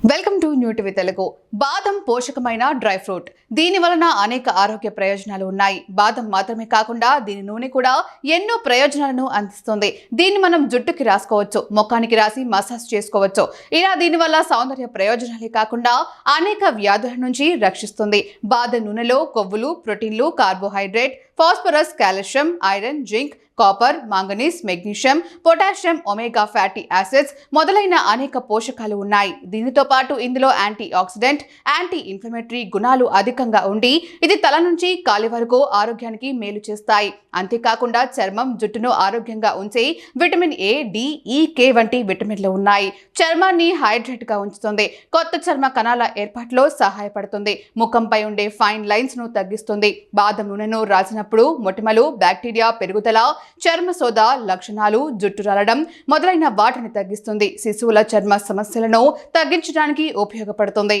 Welcome to New TV Telugu బాదం పోషకమైన dry fruit. దీని వలన అనేక ఆరోగ్య ప్రయోజనాలు ఉన్నాయి. బాదం మాత్రమే కాకుండా దీని నూనె కూడా ఎన్నో ప్రయోజనాలను అందిస్తుంది. దీన్ని మనం జుట్టుకి రాసుకోవచ్చు ముఖానికి రాసి మసాజ్ చేసుకోవచ్చు. ఇలా దీనివల్ల సౌందర్య ప్రయోజనాలే కాకుండా అనేక వ్యాధుల నుంచి రక్షిస్తుంది. బాదం నూనెలో కొవ్వులు ప్రోటీన్లు carbohydrate phosphorus calcium iron zinc copper manganese magnesium potassium omega fatty acids మొదలైన అనేక పోషకాలు ఉన్నాయి. దీనితో పాటు ఇందులో యాంటీ ఆక్సిడెంట్ యాంటీ ఇన్ఫ్లమేటరీ గుణాలు అధికంగా ఉండి ఇది తల నుంచి కాలి వరకు ఆరోగ్యానికి మేలు చేస్తాయి. అంతేకాకుండా చర్మం జుట్టును ఆరోగ్యంగా ఉంచే విటమిన్ ఏ డి ఈ కే వంటి విటమిన్లు ఉన్నాయి. చర్మాన్ని హైడ్రేట్గా ఉంచుతుంది. కొత్త చర్మ కణాల ఏర్పాటులో సహాయపడుతుంది. ముఖంపై ఉండే ఫైన్ లైన్స్ను తగ్గిస్తుంది. బాదం నూనెను రాసినప్పుడు మొటిమలు బ్యాక్టీరియా పెరుగుదల చర్మ సోద లక్షణాలు జుట్టు రాలడం మొదలైన వాటిని తగ్గిస్తుంది. శిశువుల చర్మ సమస్యలను తగ్గించడానికి ఉపయోగపడుతుంది.